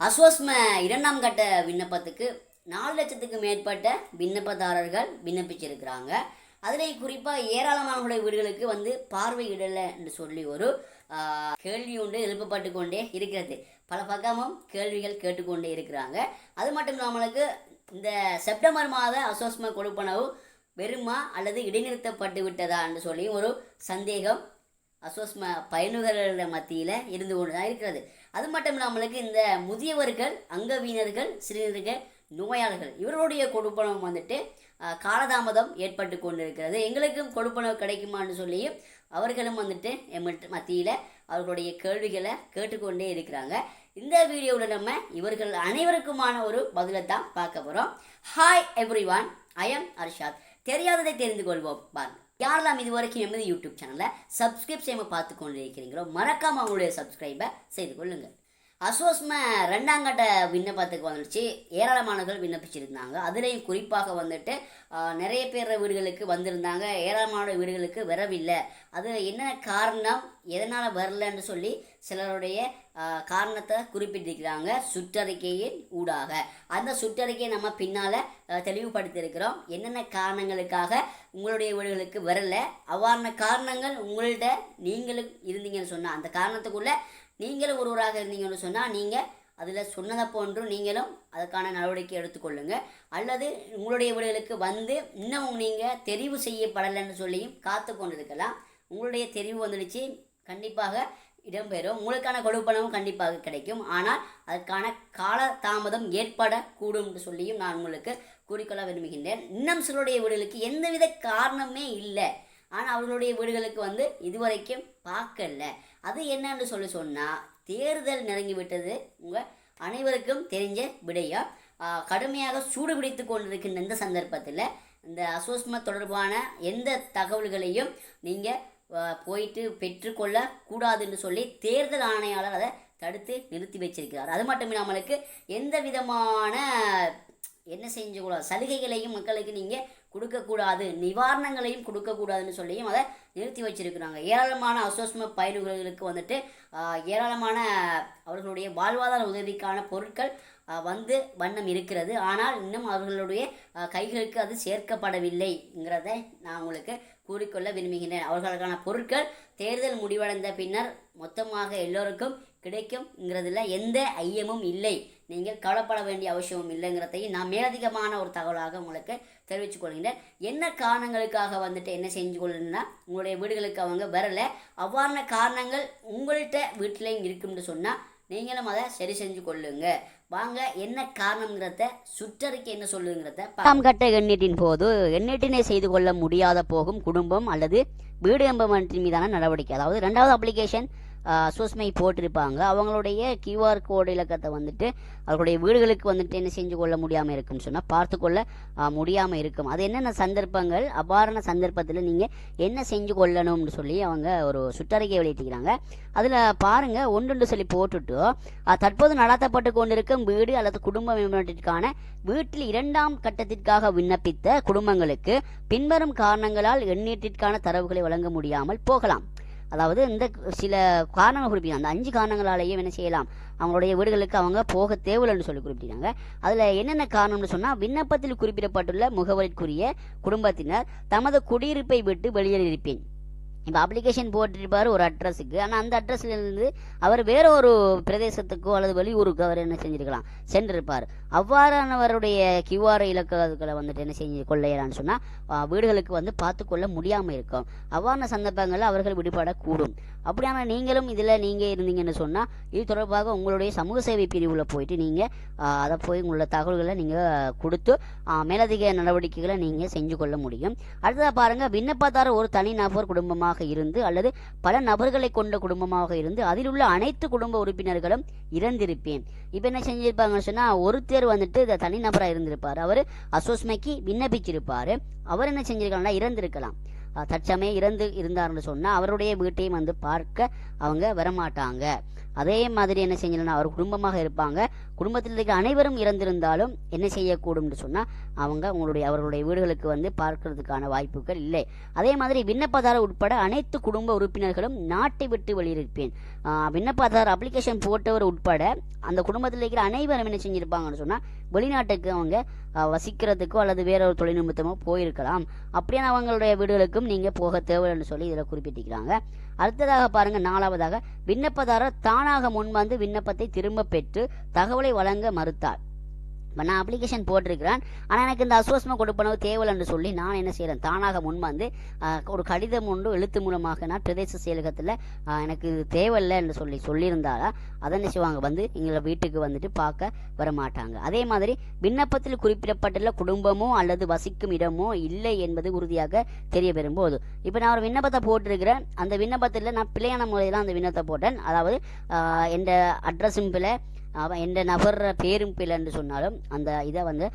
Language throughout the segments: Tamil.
அஸ்வஸ்ம இரண்டாம் கட்ட விண்ணப்பத்துக்கு நாலு லட்சத்துக்கு மேற்பட்ட விண்ணப்பதாரர்கள் விண்ணப்பிச்சிருக்கிறாங்க. அதில் குறிப்பாக ஏராளமானவங்களுடைய வீடுகளுக்கு வந்து பார்வையிடலை என்று சொல்லி ஒரு கேள்வி ஒன்று எழுப்பப்பட்டு கொண்டே இருக்கிறது. பல பக்கமும் கேள்விகள் கேட்டுக்கொண்டே இருக்கிறாங்க. அது மட்டும் இல்லாமலுக்கு இந்த செப்டம்பர் மாத அசோஸ்ம கொடுப்பனவு வெறுமா அல்லது இடைநிறுத்தப்பட்டு விட்டதா என்று சொல்லி ஒரு சந்தேகம் அசோஸ்ம பயணிகளிட மத்தியில் இருந்து கொண்டு தான் இருக்கிறது. அது மட்டும் நம்மளுக்கு இந்த முதியவர்கள் அங்கவீனர்கள் சிறுநீரக நோயாளர்கள் இவர்களுடைய கொடுப்பனம் வந்துட்டு காலதாமதம் ஏற்பட்டு கொண்டிருக்கிறது. எங்களுக்கும் கொடுப்பனவு கிடைக்குமான்னு சொல்லியும் அவர்களும் வந்துட்டு எம்மட் மத்தியில் அவர்களுடைய கேள்விகளை கேட்டுக்கொண்டே இருக்கிறாங்க. இந்த வீடியோவில் நம்ம இவர்கள் அனைவருக்குமான ஒரு பதிலை தான் பார்க்க போகிறோம் hi everyone I am Arshad தெரியாததை தெரிந்து கொள்வோம். பாருங்கள் யாரெல்லாம் இது வரைக்கும் எமது யூடியூப் சேனலை சப்ஸ்கிரைப் செய்யாமல் பார்த்து கொண்டு இருக்கிறீங்களோ மறக்காமல் அவங்களுடைய சப்ஸ்கிரைபை செய்து கொள்ளுங்கள். அசோஸ்ம ரெண்டாம் கட்ட விண்ணப்பத்துக்கு வந்துடுச்சு ஏராளமானவர்கள் விண்ணப்பிச்சிருந்தாங்க. அதுலேயும் குறிப்பாக வந்துட்டு நிறைய பேர் வீடுகளுக்கு வந்திருந்தாங்க. ஏராளமான வீடுகளுக்கு வரவில்லை. அது என்ன காரணம்? எதனால் வரலன்னு சொல்லி சிலருடைய காரணத்தை குறிப்பிட்டிருக்கிறாங்க. சுற்றறிக்கையின் ஊடாக. அந்த சுற்றறிக்கையை நம்ம பின்னால் தெளிவுபடுத்தியிருக்கிறோம். என்னென்ன காரணங்களுக்காக உங்களுடைய வீடுகளுக்கு வரல? அவ்வாறான காரணங்கள் உங்கள்கிட்ட நீங்களும் இருந்தீங்கன்னு சொன்னால் அந்த காரணத்துக்குள்ளே நீங்களும் ஒருவராக இருந்தீங்கன்னு சொன்னால் நீங்கள் அதில் சொன்னதை போன்று நீங்களும் அதுக்கான நடவடிக்கை எடுத்துக்கொள்ளுங்க. அல்லது உங்களுடைய வீடுகளுக்கு வந்து இன்னும் நீங்கள் தெரிவு செய்யப்படலைன்னு சொல்லியும் காத்து கொண்டிருக்கலாம். உங்களுடைய தெரிவு வந்துடுச்சு கண்டிப்பாக இடம்பெறும். உங்களுக்கான கொடுப்பனவும் கண்டிப்பாக கிடைக்கும். ஆனால் அதற்கான கால தாமதம் ஏற்படக்கூடும் என்று சொல்லியும் நான் உங்களுக்கு கூறிக்கொள்ள விரும்புகின்றேன். இன்னும் சிலருடைய வீடுகளுக்கு எந்தவித காரணமே இல்லை. ஆனால் அவர்களுடைய வீடுகளுக்கு வந்து இதுவரைக்கும் பார்க்கல. அது என்னன்னு சொல்லி சொன்னால் தேர்தல் நெருங்கி விட்டது உங்கள் அனைவருக்கும் தெரிஞ்ச விடையா கடுமையாக சூடு பிடித்து கொண்டிருக்கின்ற இந்த சந்தர்ப்பத்தில் இந்த அசோஸ்ம தொடர்பான எந்த தகவல்களையும் நீங்கள் போயிட்டு பெற்றுக்கொள்ள கூடாதுன்னு சொல்லி தேர்தல் ஆணையாளர் அதை தடுத்து நிறுத்தி வச்சிருக்கிறார். அது மட்டும் இல்லாமலுக்கு எந்த விதமான என்ன செஞ்சக்கூடாது சலுகைகளையும் மக்களுக்கு நீங்கள் கொடுக்கக்கூடாது. நிவாரணங்களையும் கொடுக்கக்கூடாதுன்னு சொல்லியும் அதை நிறுத்தி வச்சிருக்கிறாங்க. ஏராளமான அசோஸ்ம பயிர்களுக்கு வந்துட்டு ஏராளமான அவர்களுடைய வாழ்வாதார உதவிக்கான பொருட்கள் வந்து வண்ணம் இருக்கிறது. ஆனால் இன்னும் அவர்களுடைய கைகளுக்கு அது சேர்க்கப்படவில்லைங்கிறத நான் உங்களுக்கு கூறிக்கொள்ள விரும்புகின்றேன். அவர்களுக்கான பொருட்கள் தேர்தல் முடிவடைந்த பின்னர் மொத்தமாக எல்லோருக்கும் கிடைக்கும்ங்கிறதுல எந்த ஐயமும் இல்லை. நீங்கள் கவலைப்பட வேண்டிய அவசியமும் இல்லைங்கிறதையும் நான் மேலதிகமான ஒரு தகவலாக உங்களுக்கு தெரிவித்துக் கொள்கின்றேன் என்ன காரணங்களுக்காக வந்துட்டு என்ன செஞ்சு கொள்ளணும்னா உங்களுடைய வீடுகளுக்கு அவங்க வரல. அவ்வாறான காரணங்கள் உங்கள்கிட்ட வீட்டிலையும் இருக்கும்னு சொன்னால் நீங்களும் அதை சரி செஞ்சு கொள்ளுங்க. வாங்க என்ன காரணங்கிறத சுற்றறிக்கை என்ன சொல்லுங்கிறத பணம் கட்ட எண்ணீட்டின் போது எண்ணீட்டினை செய்து கொள்ள முடியாத போகும் குடும்பம் அல்லது வீடு என்பவற்றின் மீதான நடவடிக்கை. அதாவது ரெண்டாவது அப்ளிகேஷன் சூஸ்மை போட்டிருப்பாங்க. அவங்களுடைய கியூஆர் கோடு இலக்கத்தை வந்துட்டு அவர்களுடைய வீடுகளுக்கு வந்துட்டு என்ன செஞ்சு கொள்ள முடியாமல் இருக்கும்னு சொன்னால் பார்த்து கொள்ள முடியாமல் இருக்கும். அது என்னென்ன சந்தர்ப்பங்கள் அபாரண சந்தர்ப்பத்தில் நீங்கள் என்ன செஞ்சு கொள்ளணும்னு சொல்லி அவங்க ஒரு சுற்றறிக்கை வெளியிட்டிருக்கிறாங்க. அதில் பாருங்கள் ஒன்று சொல்லி போட்டுட்டு தற்போது நடத்தப்பட்டு கொண்டிருக்கும் வீடு அல்லது குடும்ப மேம்பாட்டிற்கான வீட்டில் இரண்டாம் கட்டத்திற்காக விண்ணப்பித்த குடும்பங்களுக்கு பின்வரும் காரணங்களால் எண்ணீட்டிற்கான தரவுகளை வழங்க முடியாமல் போகலாம். அதாவது இந்த சில காரணங்கள் குறிப்பிட்டாங்க அந்த அஞ்சு காரணங்களாலேயும் என்ன செய்யலாம்? அவங்களுடைய வீடுகளுக்கு அவங்க போக தேவையில்லைன்னு சொல்லி குறிப்பிட்டாங்க அதில் என்னென்ன காரணம்னு சொன்னால் விண்ணப்பத்தில் குறிப்பிடப்பட்டுள்ள முகவரிக்குரிய குடும்பத்தினர் தமது குடியிருப்பை விட்டு வெளியேறியிருப்பேன். இப்போ அப்ளிகேஷன் போட்டிருப்பார் ஒரு அட்ரஸுக்கு ஆனால் அந்த அட்ரஸ்ல இருந்து அவர் வேற ஒரு பிரதேசத்துக்கோ அல்லது வெளியூருக்கு அவர் என்ன செஞ்சிருக்கலாம்? சென்றிருப்பார். அவ்வாறானவருடைய கியூஆர் இலக்குகளை வந்துட்டு என்ன செஞ்சு கொள்ளையலான்னு சொன்னால் வீடுகளுக்கு வந்து பார்த்து கொள்ள முடியாமல் இருக்கும். அவ்வாறான சந்தர்ப்பங்களில் அவர்கள் விடுபடக்கூடும். அப்படியான நீங்களும் இதில் நீங்கள் இருந்தீங்கன்னு சொன்னால் இது தொடர்பாக உங்களுடைய சமூக சேவை பிரிவில் போயிட்டு நீங்கள் அதை போய் உங்களோட தகவல்களை நீங்கள் கொடுத்து மேலதிக நடவடிக்கைகளை நீங்கள் செஞ்சு கொள்ள முடியும். அடுத்ததாக பாருங்கள் விண்ணப்பதாரர் ஒரு தனி நபர் குடும்பமாக இருந்து அல்லது பல நபர்களை கொண்ட குடும்பமாக இருந்து அதில் உள்ள அனைத்து குடும்ப உறுப்பினர்களும் இறந்திருப்பேன். இப்போ என்ன செஞ்சிருப்பாங்கன்னு சொன்னால் ஒருத்தர் வந்துட்டு இந்த தனி இருந்திருப்பார். அவர் அசோஸ்மைக்கு விண்ணப்பிச்சிருப்பார். அவர் என்ன செஞ்சிருக்காங்கன்னா இறந்திருக்கலாம். தற்சமயம் இறந்து இருந்தார்னு சொன்னால் அவருடைய வீட்டையும் வந்து பார்க்க அவங்க வரமாட்டாங்க. அதே மாதிரி என்ன செஞ்சலாம் அவர் குடும்பமாக இருப்பாங்க. குடும்பத்தில் இருக்கிற அனைவரும் இறந்திருந்தாலும் என்ன செய்யக்கூடும்னு சொன்னால் அவங்க உங்களுடைய அவர்களுடைய வீடுகளுக்கு வந்து பார்க்கறதுக்கான வாய்ப்புகள் இல்லை. அதே மாதிரி விண்ணப்பதாரர் உட்பட அனைத்து குடும்ப உறுப்பினர்களும் நாட்டை விட்டு வெளியிருப்பேன். விண்ணப்பதாரர் அப்ளிகேஷன் போட்டவர் உட்பட அந்த குடும்பத்தில் இருக்கிற அனைவரும் என்ன செஞ்சுருப்பாங்கன்னு சொன்னால் வெளிநாட்டுக்கு அவங்க வசிக்கிறதுக்கோ அல்லது வேற ஒரு தொழில்நுட்பமோ போயிருக்கலாம். அப்படியான அவங்களுடைய வீடுகளுக்கும் நீங்கள் போக தேவைன்னு சொல்லி இதில் குறிப்பிட்டிருக்கிறாங்க. அடுத்ததாக பாருங்க நாலாவதாக விண்ணப்பதாரர் தானாக முன்வந்து விண்ணப்பத்தை திரும்ப பெற்று தகவலை வழங்க மறுத்தார். இப்போ நான் அப்ளிகேஷன் போட்டிருக்கிறேன். ஆனால் எனக்கு இந்த அசுவாசமாக கொடுப்பனவு தேவையில்லைன்னு சொல்லி நான் என்ன செய்கிறேன் தானாக முன்வந்து ஒரு கடிதம் ஒன்று எழுத்து மூலமாக நான் பிரதேச செயலகத்தில் எனக்கு இது தேவையில்லைன்னு சொல்லி சொல்லியிருந்தாரா? அதை என்ன செய்வாங்க? வந்து எங்களை வீட்டுக்கு வந்துட்டு பார்க்க வர மாட்டாங்க அதே மாதிரி விண்ணப்பத்தில் குறிப்பிடப்பட்டுள்ள குடும்பமோ அல்லது வசிக்கும் இடமோ இல்லை என்பது உறுதியாக தெரிய வரும்போது இப்போ நான் ஒரு விண்ணப்பத்தை போட்டிருக்கிறேன். அந்த விண்ணப்பத்தில் நான் பிழையான முறையில் அந்த விண்ணப்பத்தை போட்டேன். அதாவது என்ற அட்ரஸும் பிள்ளை அவன் எந்த நபர் பேரும் பிள்ளைன்னு சொன்னாலும் அந்த இதை வந்து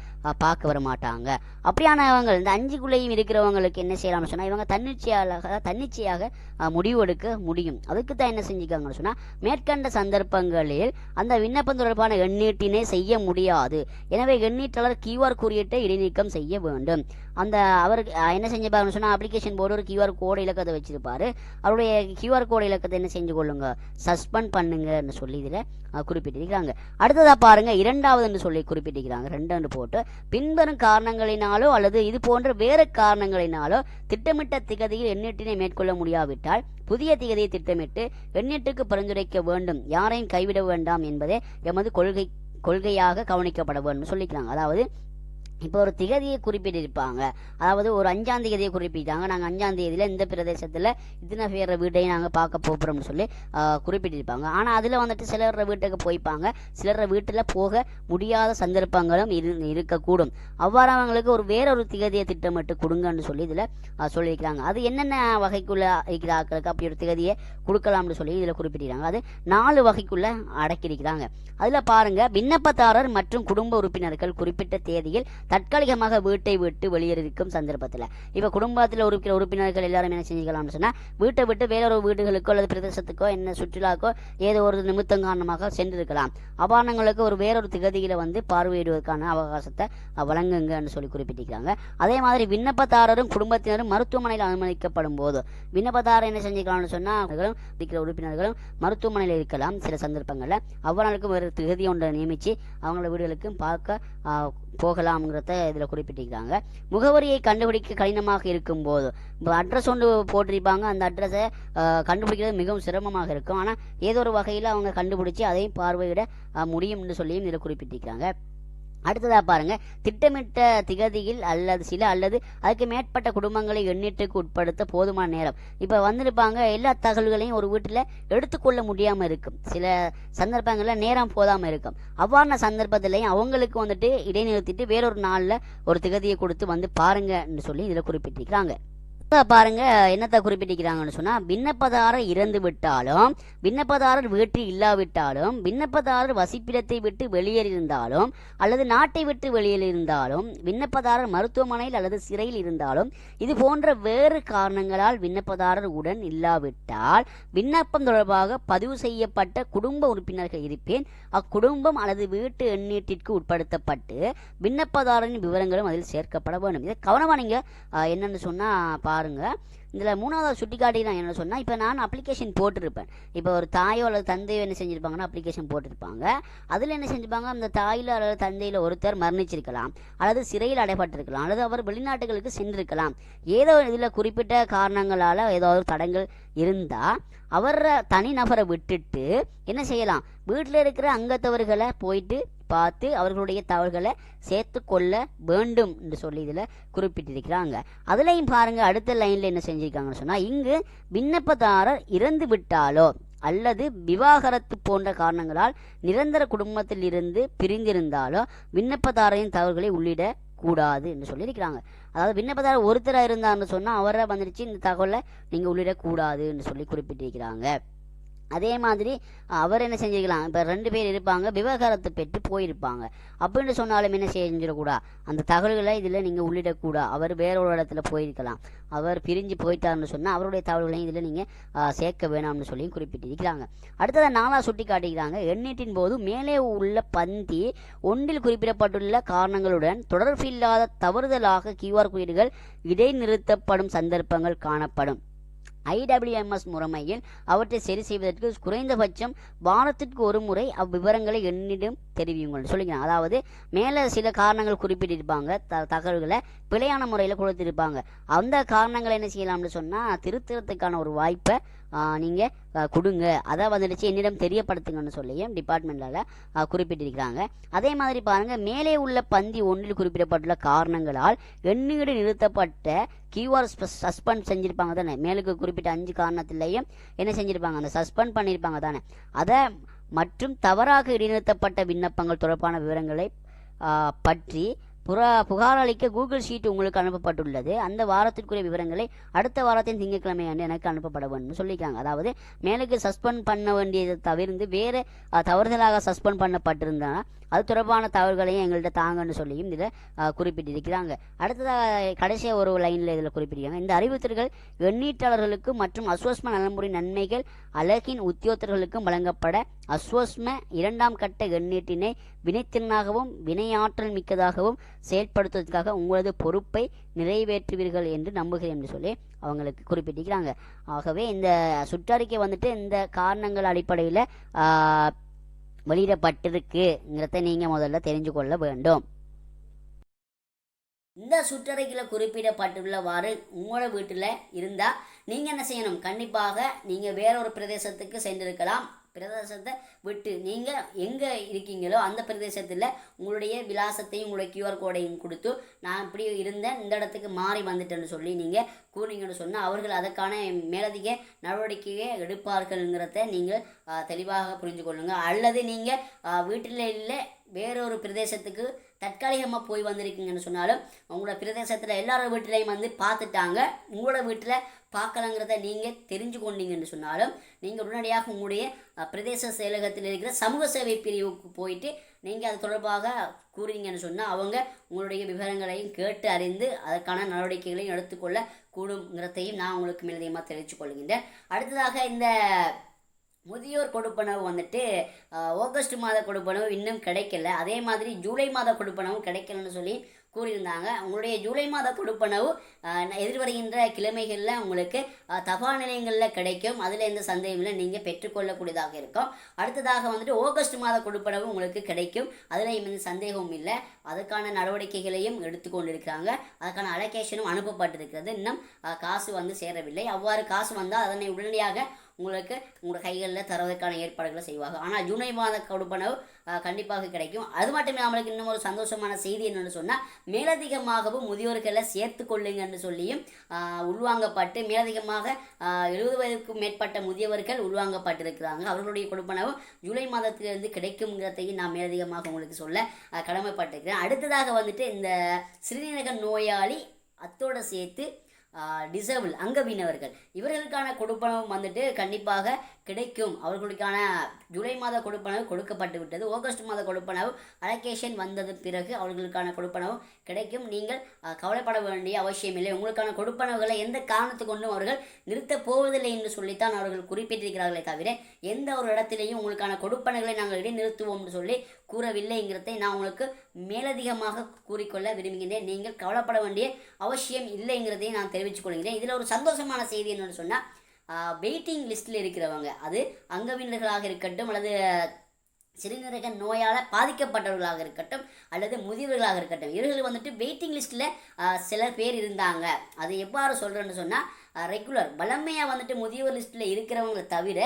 பார்க்க வர மாட்டாங்க அப்படியானவங்க இந்த அஞ்சுக்குள்ளேயும் இருக்கிறவங்களுக்கு என்ன செய்யலாம்னு சொன்னால் இவங்க தன்னிச்சையாக தன்னிச்சையாக முடிவெடுக்க முடிவு எடுக்க முடியும். அதுக்கு தான் என்ன செஞ்சுக்காங்கன்னு சொன்னால் மேற்கண்ட சந்தர்ப்பங்களில் அந்த விண்ணப்பம் தொடர்பான எண்ணீட்டினை செய்ய முடியாது. எனவே எண்ணீட்டாளர் கியூஆர் குறியீட்டை இடைநீக்கம் செய்ய வேண்டும். அந்த அவருக்கு என்ன செஞ்சுப்பாருன்னு சொன்னால் அப்ளிகேஷன் போர்டு ஒரு கியூஆர் கோடு இலக்கத்தை வச்சிருப்பாரு. அவருடைய கியூஆர் கோடு இலக்கத்தை என்ன செஞ்சு கொள்ளுங்க? சஸ்பெண்ட் பண்ணுங்கன்னு சொல்லி இதில் குறிப்பிட்டிருக்கிறாங்க. அடுத்ததா பாருங்க இரண்டாவதுன்னு சொல்லி குறிப்பிட்டிருக்கிறாங்க. ரெண்டு போட்டு பின்வரும் காரணங்களினாலோ அல்லது இது போன்ற வேறு காரணங்களினாலோ திட்டமிட்ட திகதியில் எண்ணீட்டினை மேற்கொள்ள முடியாவிட்டால் புதிய திகதியை திட்டமிட்டு எண்ணீட்டுக்கு பரிந்துரைக்க வேண்டும். யாரையும் கைவிட வேண்டாம் என்பதே எமது கொள்கை கொள்கையாக கவனிக்கப்பட வேண்டும். சொல்லிக்கிறாங்க. அதாவது இப்போ ஒரு திகதியை குறிப்பிட்டிருப்பாங்க. அதாவது ஒரு அஞ்சாம் தேதியை குறிப்பிட்டாங்க. நாங்கள் அஞ்சாம் தேதியில் இந்த பிரதேசத்தில் இத்தனை பேர் வீட்டை நாங்கள் பார்க்க போகிறோம்னு சொல்லி குறிப்பிட்டிருப்பாங்க. ஆனால் அதில் வந்துட்டு சிலர் வீட்டுக்கு போய்ப்பாங்க. சிலர் வீட்டில் போக முடியாத சந்தர்ப்பங்களும் இரு இருக்கக்கூடும். அவ்வாறவங்களுக்கு ஒரு வேறொரு திகதியை திட்டமிட்டு கொடுங்கன்னு சொல்லி இதில் சொல்லியிருக்கிறாங்க. அது என்னென்ன வகைக்குள்ள இருக்கிற அப்படி ஒரு திகதியை கொடுக்கலாம்னு சொல்லி இதில் குறிப்பிட்டிருக்காங்க. அது நாலு வகைக்குள்ளே அடக்கியிருக்கிறாங்க. அதில் பாருங்கள் விண்ணப்பதாரர் மற்றும் குடும்ப உறுப்பினர்கள் குறிப்பிட்ட தேதியில் தற்காலிகமாக வீட்டை விட்டு வெளியேறிக்கும் சந்தர்ப்பத்தில். இப்போ குடும்பத்தில் உறுப்பினர் உறுப்பினர்கள் எல்லாரும் என்ன செஞ்சுக்கலாம்னு சொன்னால் வீட்டை விட்டு வேறொரு வீடுகளுக்கோ அல்லது பிரதேசத்துக்கோ என்ன சுற்றுலாக்கோ ஏதோ ஒரு நிமித்தம் காரணமாக சென்றிருக்கலாம். அபாரணங்களுக்கு ஒரு வேறொரு திகதியில் வந்து பார்வையிடுவதற்கான அவகாசத்தை வழங்குங்கன்னு சொல்லி குறிப்பிட்டிருக்காங்க. அதே மாதிரி விண்ணப்பதாரரும் குடும்பத்தினரும் மருத்துவமனையில் அனுமதிக்கப்படும் போது விண்ணப்பதாரர் என்ன செஞ்சுக்கலாம்னு சொன்னால் இருக்கிற உறுப்பினர்களும் மருத்துவமனையில் இருக்கலாம் சில சந்தர்ப்பங்களில். அவ்வளவுக்கும் ஒரு திகதி ஒன்றை நியமித்து அவங்கள வீடுகளுக்கும் பார்க்க போகலாம்ங்கிறத இதில் குறிப்பிட்டிருக்காங்க. முகவரியை கண்டுபிடிக்க கடினமாக இருக்கும்போது இப்போ அட்ரஸ் ஒன்று போட்டிருப்பாங்க. அந்த அட்ரஸை கண்டுபிடிக்கிறது மிகவும் சிரமமாக இருக்கும். ஆனால் ஏதோ ஒரு வகையில் அவங்க கண்டுபிடிச்சி அதையும் பார்வையிட முடியும்னு சொல்லியும் இதில் குறிப்பிட்டிருக்காங்க. அடுத்ததாக பாருங்க திட்டமிட்ட திகதியில் அல்லது சில அல்லது அதுக்கு மேற்பட்ட குடும்பங்களை எண்ணீட்டுக்கு உட்படுத்த போதுமான நேரம். இப்போ வந்திருப்பாங்க எல்லா தகவல்களையும் ஒரு வீட்டில் எடுத்துக்கொள்ள முடியாமல் இருக்கும். சில சந்தர்ப்பங்களில் நேரம் போதாமல் இருக்கும். அவ்வாறான சந்தர்ப்பத்திலையும் அவங்களுக்கு வந்துட்டு இடைநிறுத்திட்டு வேறொரு நாளில் ஒரு திகதியை கொடுத்து வந்து பாருங்கன்னு சொல்லி இதில் குறிப்பிட்டிருக்கிறாங்க. பாருங்க என்னத்தை குறிப்பிட்டிருக்கிறாங்கன்னு சொன்னா விண்ணப்பதாரர் இறந்து விட்டாலும் விண்ணப்பதாரர் வீட்டில் இல்லாவிட்டாலும் விண்ணப்பதாரர் வசிப்பிடத்தை விட்டு வெளியேறியிருந்தாலும் அல்லது நாட்டை விட்டு வெளியேறியிருந்தாலும் விண்ணப்பதாரர் மருத்துவமனையில் அல்லது சிறையில் இருந்தாலும் இது போன்ற வேறு காரணங்களால் விண்ணப்பதாரர் உடன் இல்லாவிட்டால் விண்ணப்பம் தொடர்பாக பதிவு செய்யப்பட்ட குடும்ப உறுப்பினர்கள் இருப்பேன். அக்குடும்பம் அல்லது வீட்டு எண்ணீட்டிற்கு உட்படுத்தப்பட்டு விண்ணப்பதாரரின் விவரங்களும் அதில் சேர்க்கப்பட வேண்டும். இதை கவனமாக நீங்கள் என்னென்னு சொன்னால் பாருங்க. இதில் மூணாவது சுட்டிக்காட்டி நான் என்ன சொன்னால் இப்போ நான் அப்ளிகேஷன் போட்டிருப்பேன். இப்போ ஒரு தாயோ அல்லது தந்தையோ என்ன செஞ்சுருப்பாங்கன்னா அப்ளிகேஷன் போட்டிருப்பாங்க. அதில் என்ன செஞ்சுப்பாங்க அந்த தாயில் அல்லது தந்தையில் ஒருத்தர் மரணிச்சிருக்கலாம். அல்லது சிறையில் அடைபட்டிருக்கலாம் அல்லது அவர் வெளிநாட்டுகளுக்கு சென்றிருக்கலாம். ஏதோ இதில் குறிப்பிட்ட காரணங்களால் ஏதாவது தடங்கள் இருந்தால் அவர் தனிநபரை விட்டுட்டு என்ன செய்யலாம்? வீட்டில் இருக்கிற அங்கத்தவர்களை போயிட்டு பார்த்து அவர்களுடைய தகவல்களை சேர்த்து கொள்ள வேண்டும் என்று சொல்லி இதில் குறிப்பிட்டிருக்கிறாங்க. அதுலேயும் பாருங்கள் அடுத்த லைனில் என்ன செஞ்சுருக்காங்கன்னு சொன்னால் இங்கு விண்ணப்பதாரர் இறந்து விட்டாலோ அல்லது விவாகரத்து போன்ற காரணங்களால் நிரந்தர குடும்பத்தில் இருந்து பிரிந்திருந்தாலோ விண்ணப்பதாரரின் தகவல்களை உள்ளிட கூடாது என்று சொல்லியிருக்கிறாங்க. அதாவது விண்ணப்பதாரர் ஒருத்தராக இருந்தார்னு சொன்னால் அவரை வந்துருச்சு இந்த தகவலை நீங்கள் உள்ளிடக்கூடாது என்று சொல்லி குறிப்பிட்டிருக்கிறாங்க. அதே மாதிரி அவர் என்ன செஞ்சுக்கலாம் இப்போ ரெண்டு பேர் இருப்பாங்க விவகாரத்தை பெற்று போயிருப்பாங்க. அப்படின்னு சொன்னாலும் என்ன செஞ்சிடக்கூடா? அந்த தகவல்களை இதில் நீங்கள் உள்ளிடக்கூடா? அவர் வேற ஒரு இடத்துல போயிருக்கலாம். அவர் பிரிஞ்சு போயிட்டாருன்னு சொன்னால் அவருடைய தகவல்களையும் இதில் நீங்கள் சேர்க்க வேணாம்னு சொல்லி குறிப்பிட்டிருக்கிறாங்க. அடுத்ததை நாளாக சுட்டி காட்டுகிறாங்க எண்ணீட்டின் போது மேலே உள்ள பந்தி ஒன்றில் குறிப்பிடப்பட்டுள்ள காரணங்களுடன் தொடர்பில்லாத தவறுதலாக கியூஆர் குறியீடுகள் இடைநிறுத்தப்படும் சந்தர்ப்பங்கள் காணப்படும். ஐடபிள்யூஎம்எஸ் முறைமையில் அவற்றை சரி செய்வதற்கு குறைந்தபட்சம் வாரத்திற்கு ஒரு முறை அவ்விவரங்களை என்னிடம் தெரிவியுங்கள். சொல்லிக்கலாம் அதாவது மேலே சில காரணங்கள் குறிப்பிட்டிருப்பாங்க. த தகவல்களை பிழையான முறையில் கொடுத்திருப்பாங்க. அந்த காரணங்களை என்ன செய்யலாம்னு சொன்னால் திருத்தறதுக்கான ஒரு வாய்ப்பை நீங்கள் கொடுங்க. அதை வந்துடுச்சு. என்னிடம் தெரியப்படுத்துங்கன்னு சொல்லியும் டிபார்ட்மெண்ட்டில் குறிப்பிட்டிருக்கிறாங்க. அதே மாதிரி பாருங்கள் மேலே உள்ள பந்தி ஒன்றில் குறிப்பிடப்பட்டுள்ள காரணங்களால் எண்ணீடு நிறுத்தப்பட்ட கியூஆர் சஸ்பெண்ட் செஞ்சுருப்பாங்க தானே. மேலுக்கு குறிப்பிட்ட அஞ்சு காரணத்திலையும் என்ன செஞ்சுருப்பாங்க? அந்த சஸ்பெண்ட் பண்ணியிருப்பாங்க தானே. அதை மற்றும் தவறாக இடைநிறுத்தப்பட்ட விண்ணப்பங்கள் தொடர்பான விவரங்களை பற்றி புறா புகார் அளிக்க கூகுள் ஷீட் உங்களுக்கு அனுப்பப்பட்டுள்ளது. அந்த வாரத்திற்குரிய விவரங்களை அடுத்த வாரத்தின் திங்கட்கிழமை அன்று எனக்கு அனுப்பப்பட வேண்டும் சொல்லியிருக்காங்க. அதாவது மேலுக்கு சஸ்பெண்ட் பண்ண வேண்டியதை தவிர்த்து வேறு தவறுதலாக சஸ்பெண்ட் பண்ணப்பட்டிருந்தா அது தொடர்பான தவறுகளையும் எங்கள்கிட்ட தாங்கன்னு சொல்லியும் இதில் குறிப்பிட்டிருக்கிறாங்க. அடுத்ததாக கடைசியாக ஒரு லைனில் இதில் குறிப்பிட்டிருக்காங்க. இந்த அறிவுறுத்தல்கள் எண்ணீட்டாளர்களுக்கு மற்றும் அஸ்வஸ்ம நலமுறை நன்மைகள் அழகின் உத்தியோகத்தர்களுக்கும் வழங்கப்பட அஸ்வஸ்ம இரண்டாம் கட்ட எண்ணீட்டினை வினைத்திறனாகவும் வினையாற்றல் மிக்கதாகவும் செயல்படுத்துவதற்காக உங்களது பொறுப்பை நிறைவேற்றுவீர்கள் என்று நம்புகிறேன் என்று சொல்லி அவங்களுக்கு குறிப்பிட்டிருக்கிறாங்க. ஆகவே இந்த சுற்றறிக்கை வந்துட்டு இந்த காரணங்கள் அடிப்படையில் வெளியிடப்பட்டிருக்குங்கிறத நீங்கள் முதல்ல தெரிஞ்சு கொள்ள வேண்டும். இந்த சுற்றறைகளை குறிப்பிடப்பட்டுள்ளவாறு உங்களோட வீட்டில் இருந்தால் நீங்கள் என்ன செய்யணும்? கண்டிப்பாக நீங்கள் வேறொரு பிரதேசத்துக்கு சென்றிருக்கலாம். பிரதேசத்தை விட்டு நீங்கள் எங்கே இருக்கீங்களோ அந்த பிரதேசத்தில் உங்களுடைய விலாசத்தையும் உங்களுடைய கியூஆர் கோடையும் கொடுத்து நான் இப்படி இருந்தேன் இந்த இடத்துக்கு மாறி வந்துட்டேன்னு சொல்லி நீங்கள் கூறிங்கன்னு சொன்னால் அவர்கள் அதற்கான மேலதிக நடவடிக்கையை எடுப்பார்கள்ங்கிறத நீங்கள் தெளிவாக புரிஞ்சு கொள்ளுங்கள் அல்லது நீங்கள் வீட்டில் இல்லை வேறொரு பிரதேசத்துக்கு தற்காலிகமாக போய் வந்திருக்கீங்கன்னு சொன்னாலும் உங்களோட பிரதேசத்தில் எல்லாரோட வீட்டிலையும் வந்து பார்த்துட்டாங்க. உங்களோட வீட்டில் பார்க்கலாங்கிறத நீங்கள் தெரிஞ்சு கொண்டீங்கன்னு சொன்னாலும் நீங்கள் உடனடியாக உங்களுடைய பிரதேச செயலகத்தில் இருக்கிற சமூக சேவை பிரிவுக்கு போயிட்டு நீங்கள் அது தொடர்பாக கூறினீங்கன்னு சொன்னால் அவங்க உங்களுடைய விவரங்களையும் கேட்டு அறிந்து அதற்கான நடவடிக்கைகளையும் எடுத்துக்கொள்ள கூடுங்கிறதையும் நான் உங்களுக்கு மேலதிகமாக தெரிவித்துக் கொள்கின்றேன். அடுத்ததாக இந்த முதியோர் கொடுப்பனவு வந்துட்டு ஆகஸ்ட் மாத கொடுப்பனவு இன்னும் கிடைக்கல. அதே மாதிரி ஜூலை மாத கொடுப்பனவும் கிடைக்கலன்னு சொல்லி கூறியிருந்தாங்க. உங்களுடைய ஜூலை மாத கொடுப்பனவு எதிர்வருகின்ற கிழமைகளில் உங்களுக்கு தபால் நிலையங்களில் கிடைக்கும். அதில் எந்த சந்தேகம் இல்லை. நீங்கள் பெற்றுக்கொள்ளக்கூடியதாக இருக்கும். அடுத்ததாக வந்துட்டு ஆகஸ்ட் மாத கொடுப்பனவு உங்களுக்கு கிடைக்கும். அதில் எந்த சந்தேகமும் இல்லை. அதுக்கான நடவடிக்கைகளையும் எடுத்துக்கொண்டு இருக்கிறாங்க அதுக்கான அலோகேஷனும் அனுப்பப்பட்டிருக்கிறது. இன்னும் காசு வந்து சேரவில்லை. அவ்வாறு காசு வந்தால் அதனை உடனடியாக உங்களுக்கு உங்களோட கைகளில் தரவதற்கான ஏற்பாடுகளை செய்வாங்க. ஆனால் ஜூனை மாத கொடுப்பனவு கண்டிப்பாக கிடைக்கும். அது மட்டும் நம்மளுக்கு இன்னும் ஒரு சந்தோஷமான செய்தி என்னென்னு சொன்னால் மேலதிகமாகவும் முதியோர்களை சேர்த்து கொள்ளுங்கன்னு சொல்லியும் உள்வாங்கப்பட்டு மேலதிகமாக எழுபது வயதுக்கும் மேற்பட்ட முதியவர்கள் உள்வாங்கப்பட்டிருக்கிறாங்க. அவர்களுடைய கொடுப்பனவும் ஜூலை மாதத்திலிருந்து கிடைக்குங்கிறதையும் நான் மேலதிகமாக உங்களுக்கு சொல்ல கடமைப்பட்டிருக்கிறேன். அடுத்ததாக வந்துட்டு இந்த சிறுநீரக நோயாளி அத்தோடு சேர்த்து டிசேபிள் அங்கவீனவர்கள். இவர்களுக்கான கொடுப்பனவும் வந்துட்டு கண்டிப்பாக கிடைக்கும். அவர்களுக்கான ஜூலை மாத கொடுப்பனவு கொடுக்கப்பட்டு விட்டது. ஆகஸ்ட் மாத கொடுப்பனவு அலகேஷன் வந்தது பிறகு அவர்களுக்கான கொடுப்பனவும் கிடைக்கும். நீங்கள் கவலைப்பட வேண்டிய அவசியம் இல்லை. உங்களுக்கான கொடுப்பனவுகளை எந்த காரணத்து கொண்டும் அவர்கள் நிறுத்தப் போவதில்லை என்று சொல்லித்தான் அவர்கள் குறிப்பிட்டிருக்கிறார்களே தவிர எந்த ஒரு இடத்திலையும் உங்களுக்கான கொடுப்பனவுகளை நாங்கள் இடைநிறுத்துவோம் என்று சொல்லி கூறவில்லைங்கிறதை நான் உங்களுக்கு மேலதிகமாக கூறிக்கொள்ள விரும்புகின்றேன். நீங்கள் கவலைப்பட வேண்டிய அவசியம் இல்லைங்கிறதையும் நான் தெரிவித்துக் கொள்கிறேன் இதில் ஒரு சந்தோஷமான செய்தி என்னென்னு சொன்னால் வெயிட்டிங் லிஸ்ட்டில் இருக்கிறவங்க அது அங்கவினர்களாக இருக்கட்டும் அல்லது சிறுநீரக நோயால் பாதிக்கப்பட்டவர்களாக இருக்கட்டும் அல்லது முதியவர்களாக இருக்கட்டும் இவர்கள் வந்துட்டு வெயிட்டிங் லிஸ்ட்டில் சில பேர் இருந்தாங்க. அது எவ்வாறு சொல்கிறேன்னு சொன்னால் ரெகுலர் வளமையாக வந்துட்டு முதியவர் லிஸ்ட்டில் இருக்கிறவங்களை தவிர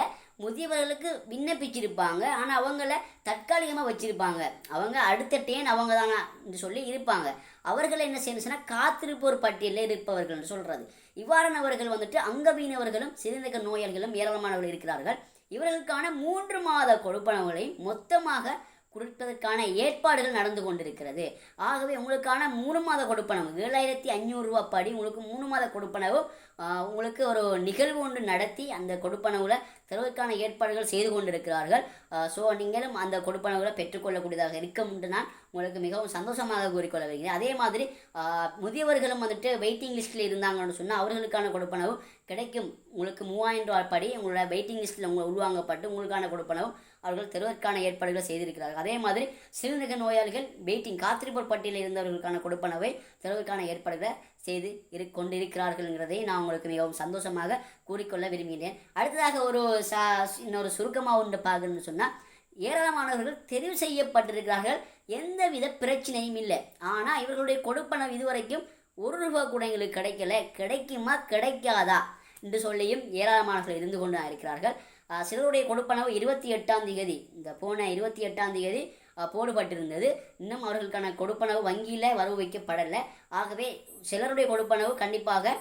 முதியவர்களுக்கு விண்ணப்பிச்சிருப்பாங்க. ஆனால் அவங்கள தற்காலிகமாக வச்சுருப்பாங்க. அவங்க அடுத்த டேன் அவங்க தானா சொல்லி இருப்பாங்க. அவர்களை என்ன செய்யணுச்சுன்னா சொன்னால் காத்திருப்போர் பட்டியலில் இருப்பவர்கள்னு சொல்கிறது இவ்வாறானவர்கள் வந்துட்டு அங்கவீனவர்களும் சிறுநீரக நோயாளிகளும் ஏராளமானவர்கள் இருக்கிறார்கள். இவர்களுக்கான மூன்று மாத கொடுப்பனவுகளை மொத்தமாக கொடுப்பதற்கான ஏற்பாடுகள் நடந்து கொண்டிருக்கிறது. ஆகவே உங்களுக்கான மூணு மாத கொடுப்பனவு ஏழாயிரத்தி ஐநூறுரூவா படி உங்களுக்கு மூணு மாத கொடுப்பனவு உங்களுக்கு ஒரு நிகழ்வு ஒன்று நடத்தி அந்த கொடுப்பனவில் தருவதற்கான ஏற்பாடுகள் செய்து கொண்டிருக்கிறார்கள். ஸோ நீங்களும் அந்த கொடுப்பனவுகளை பெற்றுக்கொள்ளக்கூடியதாக இருக்கும் என்று நான் உங்களுக்கு மிகவும் சந்தோஷமாக கூறிக்கொள்ள வருகிறேன் அதே மாதிரி முதியவர்களும் வந்துட்டு வெயிட்டிங் லிஸ்ட்டில் இருந்தாங்கன்னு சொன்னால் அவர்களுக்கான கொடுப்பனவு கிடைக்கும். உங்களுக்கு மூவாயிரம் ரூபாய் படி உங்களோட வெயிட்டிங் லிஸ்ட்டில் உங்களை உள்வாங்கப்பட்டு உங்களுக்கான கொடுப்பனவு அவர்கள் தருவதற்கான ஏற்பாடுகளை செய்திருக்கிறார்கள். அதே மாதிரி சிறுநீரக நோயாளிகள் வெயிட்டிங் காத்திருப்போர் பட்டியலில் இருந்தவர்களுக்கான கொடுப்பனவை தருவதற்கான ஏற்பாடுகளை செய்து இரு கொண்டிருக்கிறார்கள்ங்கிறதை நான் உங்களுக்கு மிகவும் சந்தோஷமாக கூறிக்கொள்ள விரும்புகிறேன் அடுத்ததாக ஒரு சா இன்னொரு சுருக்கமாக ஒன்று பார்க்கணும்னு சொன்னால் ஏராளமானவர்கள் தெரிவு செய்யப்பட்டிருக்கிறார்கள். எந்தவித பிரச்சனையும் இல்லை. ஆனால் இவர்களுடைய கொடுப்பனவு இதுவரைக்கும் ஒரு ரூபா கூட எங்களுக்கு கிடைக்கல. கிடைக்குமா? கிடைக்காதா? என்று சொல்லியும் ஏராளமானவர்கள் இருந்து கொண்டு இருக்கிறார்கள். சிலருடைய கொடுப்பனவு இருபத்தி எட்டாம் தேதி இந்த போன இருபத்தி எட்டாம் தேதி போடப்பட்டிருந்தது இன்னும் அவர்களுக்கான கொடுப்பனவு வங்கியில் வரவு வைக்கப்படலை. ஆகவே சிலருடைய கொடுப்பனவு கண்டிப்பாக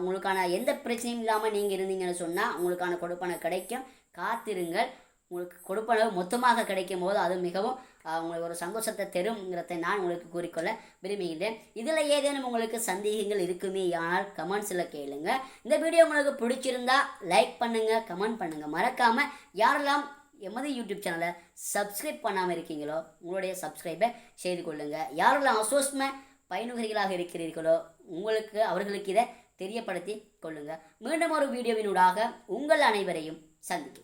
உங்களுக்கான எந்த பிரச்சனையும் இல்லாமல் நீங்கள் இருந்தீங்கன்னு சொன்னால் உங்களுக்கான கொடுப்பனவு கிடைக்கும். காத்திருங்கள். உங்களுக்கு கொடுப்பனவு மொத்தமாக கிடைக்கும் போது அது மிகவும் உங்களுக்கு ஒரு சந்தோஷத்தை தரும்ங்கிறதை நான் உங்களுக்கு கூறிக்கொள்ள விரும்புகின்றேன். இதில் ஏதேனும் உங்களுக்கு சந்தேகங்கள் இருக்குமே ஆனால் கமெண்ட்ஸில் கேளுங்க. இந்த வீடியோ உங்களுக்கு பிடிச்சிருந்தா லைக் பண்ணுங்கள் கமெண்ட் பண்ணுங்கள் மறக்காமல் யாரெல்லாம் எமது யூடியூப் சேனலை சப்ஸ்கிரைப் பண்ணாமல் இருக்கீங்களோ உங்களுடைய சப்ஸ்கிரைபை செய்து கொள்ளுங்கள் யாரெல்லாம் அசோஸ்ம பயனுகரிகளாக இருக்கிறீர்களோ உங்களுக்கு அவர்களுக்கு இதை தெரியப்படுத்தி கொள்ளுங்கள் மீண்டும் ஒரு வீடியோவினூடாக உங்கள் அனைவரையும் சந்திக்கும்